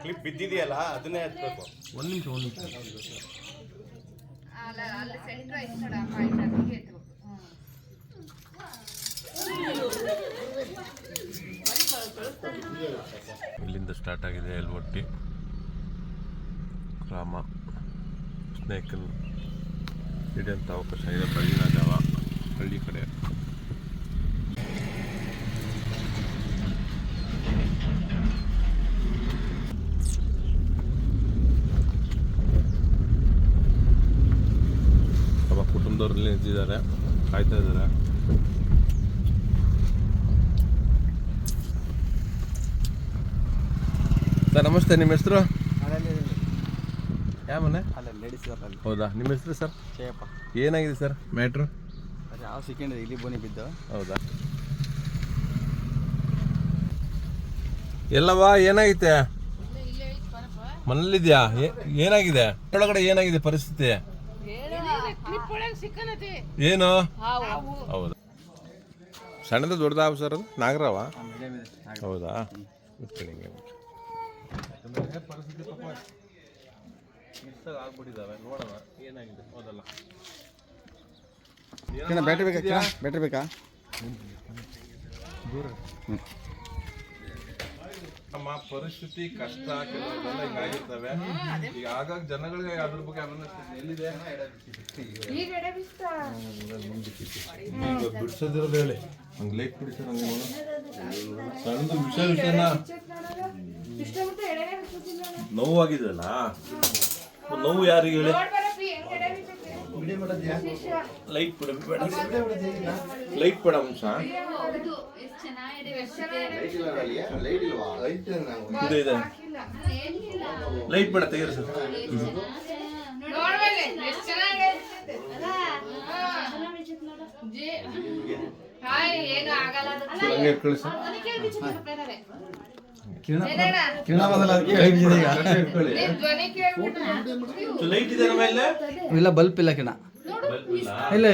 Clip ಬಿದ್ದಿದೆಯಲ್ಲ ಅದನ್ನೇ ಹತ್ಬೇಕು ಒಂದು ನಿಮಿಷ ಒಂದು ನಿಮಿಷ. ಇಲ್ಲಿಂದ ಸ್ಟಾರ್ಟ್ ಆಗಿದೆ ಎಲ್ವಟ್ಟಿ ರಾಮ ಸ್ನೇಕನ್ ಹಿಡಿಯಂಥ ಅವಕಾಶ ಇದೆ ಬಳ್ಳಿ ಜಾವ ಹಳ್ಳಿ ಕಡೆ. ಕುಟುಂಬದವ್ರಲ್ಲಿ ನಿಂತಿದ್ದಾರೆ ಕಾಯ್ತಾ ಇದ್ದಾರೆ. ಸರ್ ನಮಸ್ತೆ ನಿಮ್ಮ ಹೆಸರು? ಯಾವ ಮನೆ? ಅಲ್ಲ ಲೇಡೀಸ್ ಅಲ್ಲಿ. ಹೌದಾ? ನಿಮ್ಮ ಹೆಸರು ಸರ್? ಜಯಪ್ಪ. ಏನಾಗಿದೆ ಸರ್? ಮ್ಯಾಟ್ರು ಅದು ಯಾವ ಸೆಕೆಂಡ್ ಇಲ್ಲಿ ಬೋನಿ ಬಿದ್ದು. ಹೌದಾ? ಎಲ್ಲವಾ ಏನಾಗೈತೆ? ಮನೇಲಿದ್ಯಾ? ಏನಾಗಿದೆ? ಒಳಗಡೆ ಏನಾಗಿದೆ ಪರಿಸ್ಥಿತಿ? ಏನು? ಹೌದಾ? ಸಣ್ಣದ ದೊಡ್ಡದ ಸರ್ ಅದು? ನಾಗರವ. ಹೌದಾ? ಬ್ಯಾಟ್ರಿ ಬೇಕಾ ಬ್ಯಾಟ್ರಿ ಬೇಕಾ? ನಮ್ಮ ಪರಿಸ್ಥಿತಿ ಕಷ್ಟ ಕೆಲವೊಂದೆಲ್ಲ ಹಿಂಗಾಗಿರ್ತವೆ. ಈಗ ಆಗಾಗ ಜನಗಳಿಗೆ ಅದ್ರ ಬಗ್ಗೆ ಎಲ್ಲಿದೆ? ಬಿಡ್ಸೋದಿರೋದು ಹೇಳಿ. ಹಂಗೆ ಲೈಟ್ ಬಿಡಿಸ್ತಾರೆ ಹಂಗೆ ನೋಡು. ಸಣ್ಣದು ವಿಷಯ ವಿಷಯನ. ನೋವಾಗಿದೆಯಲ್ಲ ನೋವು ಯಾರಿಗೆ ಹೇಳಿ ನೋಡ್ಬರಪ್ಪಿ ಹೆಂಗ್ ಎಡೆ ಬಿಡ್ತೈತೆ ಶಿಷ್ಯ ಲೈಟ್ ಬಿಡ. ಬೇಡ ಲೈಟ್ ಬೇಡ ಅಂಶ ಇದೆ ಇದೆ. ಲೈಟ್ ಬೇಡ ತೆಗೀರಿ ಸರ್. ನೋಡ್ಬೇಲೆ ಎಷ್ಟು ಚೆನ್ನಾಗಿ ಹಾಯ್ ಏನು ಆಗಲ್ಲ. ಅದು ಹಂಗೆ ಸರ್. ಕಿರಣ ಏನಣ್ಣ? ಕಿರಣ ಬಂದಲ್ಲ ಅದಕ್ಕೆ ಈಗ. ಇಟ್ಕೊಳ್ಳಿ ನಿನ್ ಧ್ವನಿ ಕೇಳ್ಬಿಟ್ಟು ಲೈಟ್ ಇದೆ ನಮ್ಮ ಮೇಲೆ ಇಲ್ಲ ಬಲ್ಪ್ ಇಲ್ಲ ಕಿರಣ. ಇಲ್ಲ.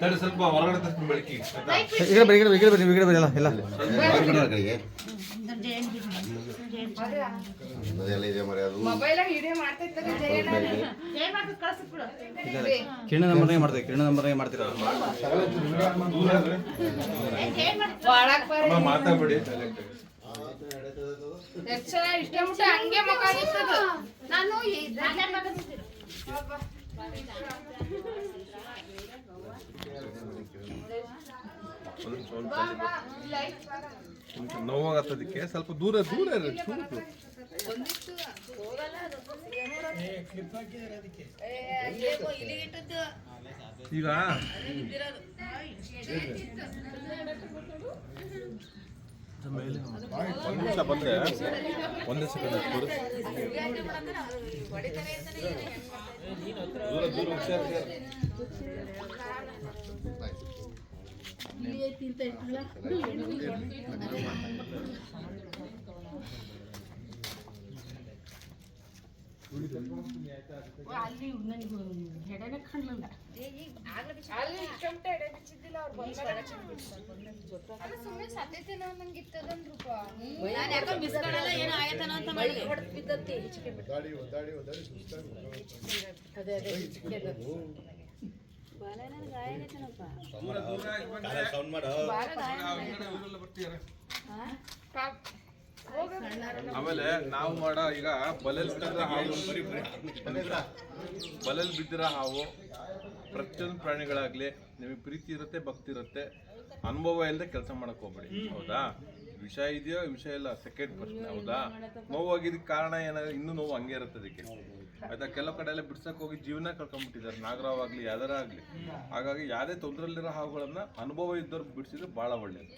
ತಡಿ ಸ್ವಲ್ಪ ಹೊರಗಡೆ ತರ್ತೀನಿ ಬೆಳಕಿ ಈಗ ಬರಿ ಎಲ್ಲ ಎಲ್ಲ. ಮೊಬೈಲ್ ವಿಡಿಯೋ ಮಾಡ್ತೈತಲ್ಲ ಜಯಣ್ಣ. ಕಿರಣ ನಂಬರ್ನಾಗೆ ಮಾಡ್ತೀವಿ ಕಿರಣ ನಂಬರ್ ಮಾಡ್ತೀರ? ಮಾತಾಡ್ಬಿಡಿ. ಇಷ್ಟ ಮುಟ್ಟ ಹಂಗೆ ನಾನು ಬಾ. ಒಂದ್ ನೋವಾಗತ್ತದಕ್ಕೆ. ಸ್ವಲ್ಪ ದೂರ ದೂರ ಇರಿ, ಚೂರು ದೂರ. ಈಗ? ಒಂದ್ ನಿಮಿಷ ಬಂದ್ರೆ ಒಂದೇ ಸೆಕೆಂಡ್ ದೂರ ದೂರ ಹುಷಾರ್ ಹುಷಾರ್. ಅಲ್ಲಿ ಇಷ್ಟ ಮುಟ್ಟ ಎಡೆ ಬಿಚ್ಚಿದ್ದಿಲ್ಲ ಅವ್ರು ಬಂದಾಗ ಸುಮ್ಮನೆ ಸತ್ಯತೇನೋ ನಂಗೆ ಇತ್ತದನ್ರೂಪ ನಾನು ಯಾಕೋ ಮಿಸ್ ಮಾಡಲ್ಲ ಏನೋ ಆಯ್ತಾನೋ ಅಂತ ಮಾಡಿದೆ ದೂರ ಬಿದ್ದತ್ತಿ ಆ ಹಿಂದ್ಗಡೆ ಇವರೆಲ್ಲ ಬರ್ತಿದಾರೆ. ಆಮೇಲೆ ನಾವು ಮಾಡ ಈಗ ಬಲೆಲ್ ಬಿದ್ದಿರೋ ಹಾವು. ಬಲಲ್ ಬಿದ್ದಿರ ಹಾವು ಪ್ರತಿಯೊಂದು ಪ್ರಾಣಿಗಳಾಗ್ಲಿ ನಿಮಗೆ ಪ್ರೀತಿ ಇರುತ್ತೆ, ಭಕ್ತಿ ಇರುತ್ತೆ. ಅನುಭವ ಇಲ್ಲದೆ ಕೆಲಸ ಮಾಡಕ್ ಹೋಗ್ಬೇಡಿ. ಹೌದಾ? ವಿಷ ಇದೆಯೋ ವಿಷಯ ಇಲ್ಲ ಸೆಕೆಂಡ್ ಪ್ರಶ್ನೆ. ಹೌದಾ? ನೋವಾಗಿದ್ದಕ್ಕೆ ಕಾರಣ ಏನಾದ್ರೆ ಇನ್ನೂ ನೋವು ಹಂಗೆ ಇರುತ್ತೆ ಅದಕ್ಕೆ. ಆಯ್ತಾ ಕೆಲವು ಕಡೆ ಎಲ್ಲ ಬಿಡ್ಸಕ್ ಹೋಗಿ ಜೀವನ ಕಳ್ಕೊಂಡ್ಬಿಟ್ಟಿದ್ದಾರೆ. ನಾಗರಾವ್ ಆಗ್ಲಿ ಯಾವ್ದಾರ ಆಗ್ಲಿ. ಹಾಗಾಗಿ ಯಾವುದೇ ತೊಂದರೆಯಲ್ಲಿರೋ ಹಾವುಗಳನ್ನ ಅನುಭವ ಇದ್ದವ್ರು ಬಿಡಿಸಿದ್ರೆ ಬಹಳ ಒಳ್ಳೇದು.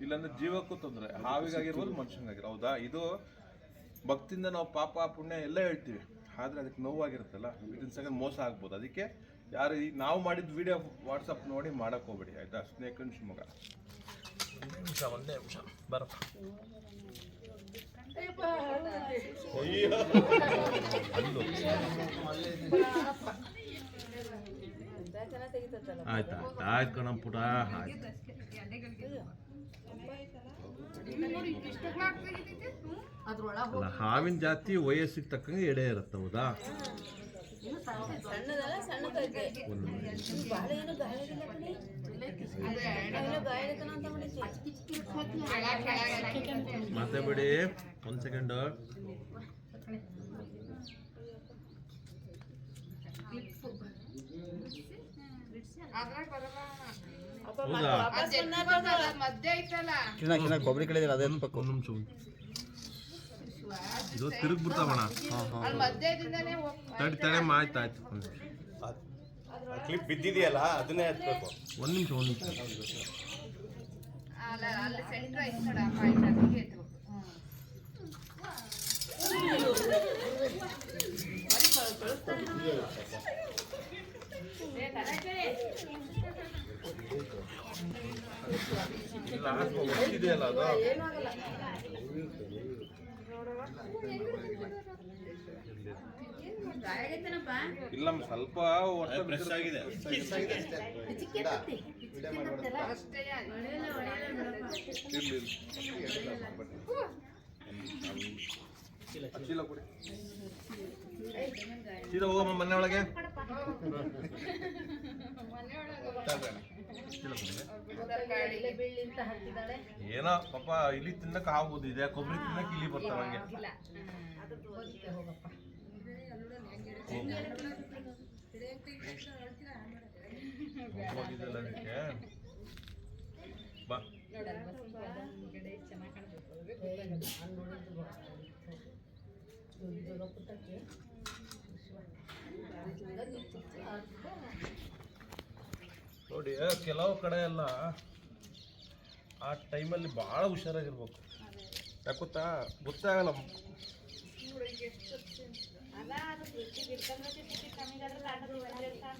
ಇಲ್ಲಾಂದ್ರೆ ಜೀವಕ್ಕೂ ತೊಂದರೆ. ಹಾವಿಗಾಗಿರ್ಬೋದು ಮನುಷ್ಯನಿಗಾಗಿರೋ ಹೌದಾ? ಇದು ಭಕ್ತಿಯಿಂದ ನಾವು ಪಾಪ, ಪುಣ್ಯ ಎಲ್ಲ ಹೇಳ್ತೀವಿ. ಆದ್ರೆ ಅದಕ್ಕೆ ನೋವಾಗಿರುತ್ತಲ್ಲ ಇದನ್ನ ಸೆಕೆಂಡ್ ಮೋಸ ಆಗ್ಬೋದು. ಅದಕ್ಕೆ ಯಾರು ಈ ನಾವು ಮಾಡಿದ ವಿಡಿಯೋ ವಾಟ್ಸಪ್ ನೋಡಿ ಮಾಡಕ್ ಹೋಗ್ಬೇಡಿ. ಆಯ್ತಾ? ಶಿವಮೊಗ್ಗ ಒಂದೇ ನಿಮಿಷ ಒಂದೇ ನಿಮಿಷ. ಬರಪ್ಪ. ಆಯ್ತಾ? ಪುಟ ಆಯ್ತು. ಹಾವಿನ ಜಾತಿ ವಯಸ್ಸಿಗೆ ತಕ್ಕಂಗೆ ಎಡೆ ಇರುತ್ತೆ ಹೌದಾ? ಸಣ್ಣದಲ್ಲ ಸಣ್ಣದೈತೆ ಬಾಳ ಏನು ಗಾಯ ಆಗಿಲ್ಲ ಕಣೆ ಏನೋ ಗಾಯ ಆಗೈತನ ಅಂತ ಮಾಡಿದ್ದೆ ಮತ್ತೆ ಬಿಡಿ ಒಂದ್ ಸೆಕೆಂಡ್ ಕೊಬ್ಬರಿ ಕಡೆ ಅದೇ ಪಕ್ಕ. ಒಂದ್ ನಿಮಿಷ. ಇದು ತಿರುಗ್ ಬಿಡ್ತಾವಣ ಅಲ್ಲಿ ಮಧ್ಯದಿಂದಾನೇ ಹೋಗ್ ತಡಿ ತಡೆ ನಿಮಿಷ. ಕ್ಲಿಪ್ ಬಿದ್ದಿದೆಯಲ್ಲ ಅದನ್ನೇ ಹಚ್ಚಬೇಕು ಒಂದು ನಿಮಿಷ ಒಂದು ನಿಮಿಷ. ಇಲ್ಲ ಅಲ್ಲಿ ಸೆಂಟ್ರ್ ಐತ್ ಇಲ್ಲ ಸ್ವಲ್ಪ ಫ್ರೆಶ್ ಆಗಿದೆ. ಚೀಲ ಕೊಡಿ. ಹೋಗಮ್ಮ ಮನೆ ಒಳಗೆ. ಏನೋ ಪಾಪ ಇಲ್ಲಿ ತಿನ್ನಕ್ ಆಗ್ಬೋದು ಇದೆ ಕೊಬ್ಬರಿ ತಿನ್ನಕ್ ಇಲ್ಲಿ ಬರ್ತಾವ ಹಂಗೆ. ನೋಡಿ ಕೆಲವು ಕಡೆ ಎಲ್ಲ ಆ ಟೈಮಲ್ಲಿ ಭಾಳ ಹುಷಾರಾಗಿರ್ಬೇಕು. ಯಾಕೊತ್ತಾ ಗೊತ್ತಾಗಲ್ಲ. అలా అది వృత్తి విడతంలో చెప్పి కమ్మి కదా